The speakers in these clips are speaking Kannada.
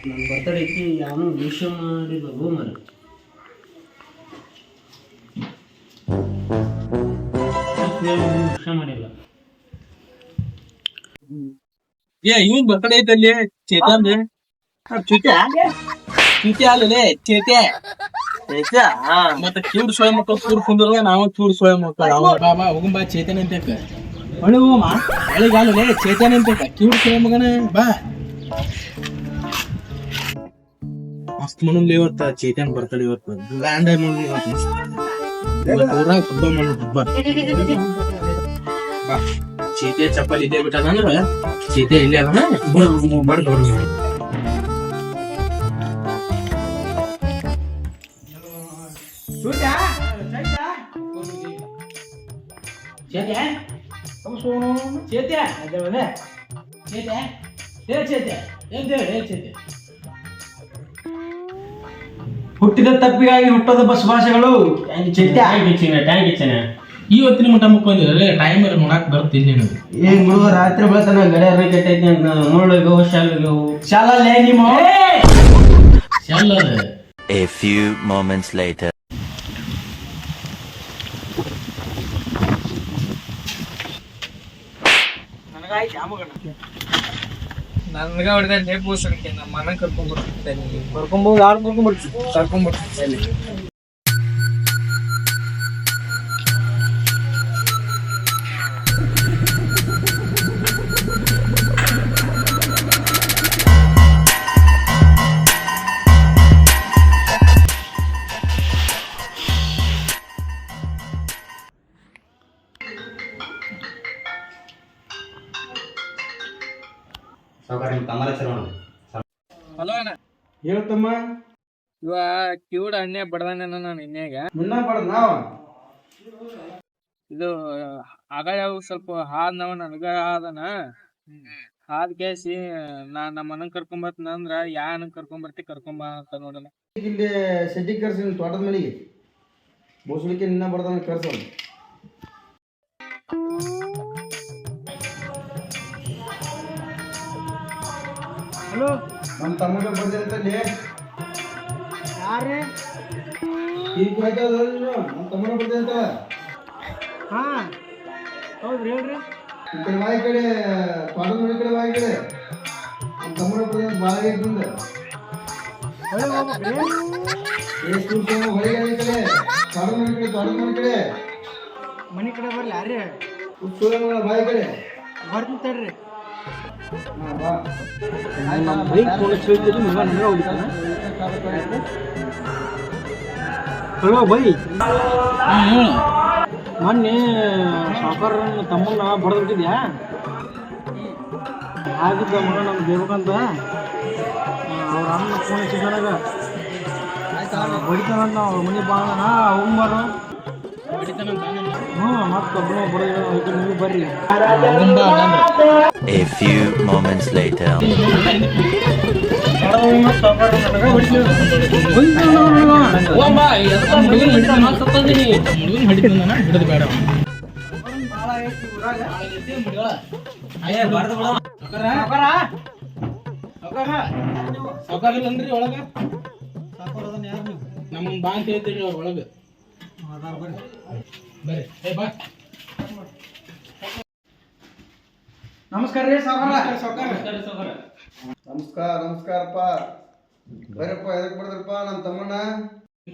ನನ್ನ ಬರ್ತಡೇಕ್ಕೆ ಯಾವನು ವಿಷ ರೂಮಲ್ಲಿ ವಿಷ ಮಾಡಿಲ್ಲ ಏ, ಇವನ್ ಬರ್ತಡೇ ಐತಲ್ಲಿ ಚೇತನ್ ಚುತೆ ಚುತೆ ಅಲ್ಲೇ ಚೇತೆ ಮತ್ತೆ ಕಿವುಡ್ ಸೊಳ್ಳೆ ಮಕ್ಕಳು ಕೂರ್ ಕುಂದ್ರಲ್ಲ ನಾವು ಕಿವುಡ್ ಸೊಳ್ಳೆ ಮಕ್ಕಳು. ಅವ ಬಾಬಾ ಹೋಗಂಬಾ ಚೇತನ್ ಅಂತ ಹೊಳೆ ಹೋಗಮ್ಮ ಹೊಳೆಗಾಲೇ ಚೇತನ್ ಅಂತ ಕಿವುಡ್ ಸೊಳ್ಳೆ ಮಗನ, ಬಾ. ಮಸ್ತ್ ಮಣ್ಣಲ್ಲಿ ಇವತ್ತ ಚೇತನ್ ಬರ್ತಡೇ ಇವತ್ತು ಗ್ರ್ಯಾಂಡ್ ಆಗಿ ಮಾಡಿ ಇವತ್ತು ಮಸ್ತ್ ಇವತ್ತು ಊರಾಗ ಹಬ್ಬ ಮಾಡೋಣ ಹಬ್ಬ ಬಾ ಚೀತೆ ಚಪ್ಪಲ್ ಇದ್ದೇ ಬಿಟ್ಟದಂದ್ರ ಚೀತೆ ಇಲ್ಲೇ ಅದ ಬರ್ದು ಚೇತ್ಯ ಚೇತ್ಯ ಅದೇವಲ್ಲ ಚೇತ್ಯ ಹೇ ಚೇತ್ಯ ಎಂತ ಹೇಳಿ ಹೇ ಚೇತ್ಯ ಹುಟ್ಟಿದ ತಪ್ಪಿಗಾಗಿ ಹುಟ್ಟದ ಬಸ್ ಭಾಷೆಗಳು. ಟ್ಯಾಂಕ್ ಇಚ್ಚಿನ ಇವತ್ತಿನ ಮಟ್ಟ ಮುಕ್ಕೊಂಡಿದ್ರೆ ಟೈಮ್ ನೋಡಕ್ ಬರ್ತಿಲ್ಲ ನಿನಗೆ ಏನ್ ಹುಡುಗ ರಾತ್ರಿ ಬೆಳತನ ಗಡಿಯಾರ ಕೆಟ್ಟೈತಿ ನೋಡ್ಲಿಗೋ ಶಾಲೆಗೋ ಶಾಲೆ ಶಾಲಲ್ಲೇ ನಿಮ್ಮ moments A few moments later. ನನ್ಗ ಹೊಡೆದ ನೇಪೋಸಕ್ಕೆ ನಮ್ಮ ಮನ ಕರ್ಕೊಂಡ್ ಬರ್ತಿದ್ದೆ ಕರ್ಕೊಂಬೋದು ಯಾರು ಕರ್ಕೊಂಡ್ ಬರ್ತಿದ್ದೆ ಹಲೋ ಅಣ್ಣ. ಹೇಳ್ತಮ್ಮ ಇವ ಕಿವುಡ ಅಣ್ಣೆ ಬಡದಾನ ನಾನು ಇನ್ನೇಗ. ಮುನ್ನ ನಾವ? ಇದು ಆಗ ಯಾವ ಸ್ವಲ್ಪ ಹಾದ್ನವ ನನಗ ಆದನ. ಹಾದ್ ಕೇಸಿ ನಾ ನಮ್ಮ ಮನಗ್ ಕರ್ಕೊಂಡ್ ಬರ್ತೀನ ಅಂದ್ರ ಯಾ ಅಣ್ಣನ್ ಕರ್ಕೊಂಡ್ ಬರ್ತಿ ಕರ್ಕೊಂಡ್ ಬಾ ಅಂತ ನೋಡಣ. ಇಲ್ಲಿ ಶೆಡ್ಡಿ ಕರ್ಸಿ ನಿನ್ ತೋಟದ ಮನೆಗೆ. ಬೋಸಳಿಕೆ ನಿನ್ನ ಬರ್ದಾನ ಕರ್ಸ ಹಲೋ? ನಮ್ಮ ತಮ್ಮಗೆ ಬಂದಿರ್ತಲ್ಲಿ. ಯಾರೇ? ಈಗ ನಮ್ಮ ತಮ್ಮನ ಬಂದಿರ್ತ ಹಾ ಹೌದ್ರಿ ಹೇಳ್ರಿ. ಈ ಕಡೆ ಬಾಯಿ ಕಡೆ ಮನೆ ಬಾಯಿ ಕಡೆ. ನಮ್ಮ ತಮ್ಮನ ಬಂದ. ಎಷ್ಟು ಈ ಕಡೆ. ಮನೆ ಕಡೆ ಮನೆ ಕಡೆ. ಮನಿ ಕಡೆ ಬರ್ಲಿ ಯಾರೇ? ಉತ್ಸವ ಬಾಯಿ ಕಡೆ. ಬರ್ತೀನಿ ತಡ್ರಿ. ಹಾ ಬಾ ಹಲೋ ಬೈ ಮೊನ್ನೆ ಸಾವುಕಾರ ತಮ್ಮನ್ನ ಬಡದ್ ಬಿಟ್ಟಿದ್ಯಾ ಆಗಿದ್ದ ಮಗ ನಮ್ಗೆ ದೇವಕಂತ ಅವ್ರ ಅಮ್ಮ ಫೋನ್ ಹಚ್ಚಿದ್ ನನಗ. ಬಡಿತಾನಂತ ಅವ್ರ ಮನೆ ಬಾಂಗನ ಹೋಗ್ಬಾರು A few moments later. ಒಳಗ? ನಮ್ಮ ಬಾ ಅಂತ ಹೇಳ್ತೀರಿ ಅವ್ರ ಒಳಗ. ಬರ್ರಿ. ಏ ಬಾ. ನಮಸ್ಕಾರ ರೀ ಸಾವುಕಾರ. ನಮಸ್ಕಾರ ನಮಸ್ಕಾರಪ್ಪ. ಬರ್ರಪ್ಪ ಎದಕ್ ಬಿಡದ್ರಪ್ಪ ನಮ್ಮ ತಮ್ಮಣ್ಣ?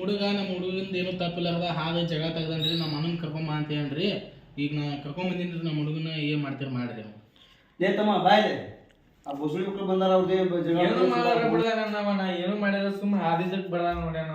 ಹುಡುಗ ನಮ್ಮ ಹುಡುಗಿಂದ ಏನೂ ತಪ್ಪಿಲ್ಲಾರ್ದ ಹಾಗೆ ಜಗ ತೆಗ್ದನ್ರಿ ನಮ್ಮ ಅಣ್ಣನ ಕರ್ಕೊಂಬ ಅಂತ ಹೇಳ್ರಿ ಈಗ ನಾ ಕರ್ಕೊಂಡ್ ಬಂದಿನ್ರಿ ನಮ್ಮ ಹುಡುಗನ ಏನ್ ಮಾಡ್ತೀರಿ ಮಾಡ್ರಿ ಏ ತಮ್ಮ ಬಾಯ್ ಆ ಬುಸುಳಿ ಮಕ್ಳು ಬಂದಾರ ಅವ್ರದ್ದು ಏನು ಮಾಡಾರ ಬಿಡ್ದಾನ ನಾವ ನಾ ಏನು ಮಾಡ್ಯಾರ ಸುಮ್ಮ ಹಾದಿಸಕ್ ಬಿಡ್ದಾನ ನೋಡ್ಯಾನ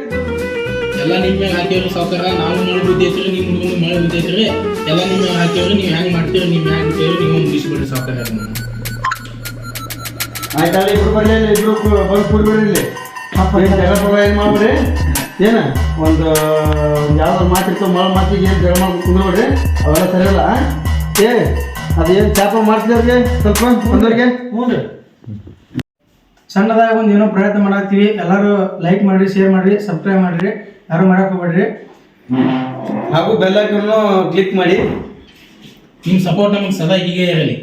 ಎಲ್ಲ ನಿಮ್ಮ ಹಾಕಿವ್ರಿ ಸಾವುಕಾರ ನಾವು ಮಳೆ ಬಿದ್ದೈತ್ರಿ ನಿಮ್ಮ ಹುಡುಗನ ಮಳೆ ಬಿದ್ದೈತ್ರಿ ಎಲ್ಲ ನಿಮ್ಮ ಹಾಕಿವ್ರಿ ನೀವು ಹೆಂಗೆ ಮಾಡ್ತೀರಿ ನೀವು ಹೆಂಗ್ ಬಿಟ್ಟೇವ್ರಿ ನೀವು ಮುಗಿಸ್ಬಿಡ್ರಿ ಸಾವುಕಾರ ಆಯ್ತಲ್ಲ ಇಬ್ರು ಬರ್ಲಿ ಇಲ್ಲಿ, ಇಬ್ರು ಬಂದ್ ಕೂಡ್ಬಿಡ್ರಿ ಇಲ್ಲಿ. ಜಗಳ ಪಗಳ ಏನ್ ಮಾಡ್ಬಿಡ್ರಿ? ಏನ? ಒಂದು ಯಾವ್ದು ಮಾತಿರ್ತೋ ಮಳ ಮಾತಿಗೆ ಏನು ಜಗಳ ಮಾಡ್ಕೊಂಡು ಕುಂದ್ರೋಡ್ರಿ ಅವೆಲ್ಲ ಸರಿಯಲ್ಲ? ಏ ಅದೇನು ಚಾಪ ಮಾಡ್ತಿದ್ರಿಗೆ ಸ್ವಲ್ಪ ಒಂದವ್ರಿಗೆ ಹ್ಞೂ ರೀ ಸಣ್ಣದಾಗಿ ಒಂದು ಏನೋ ಪ್ರಯತ್ನ ಮಾಡತ್ತೀವಿ ಎಲ್ಲರೂ ಲೈಕ್ ಮಾಡಿರಿ ಶೇರ್ ಮಾಡಿರಿ ಸಬ್ಸ್ಕ್ರೈಬ್ ಮಾಡಿರಿ. ಯಾರು ಮಾಡಕ್ಕೆ ಹೋಗ್ಬೇಡ್ರಿ? ಹಾಗೂ ಬೆಲ್ ಐಕನ್ನು ಕ್ಲಿಕ್ ಮಾಡಿ. ನಿಮ್ಮ ಸಪೋರ್ಟ್ ನಮಗೆ ಸದಾ ಹೀಗೆ ಇರಲಿ.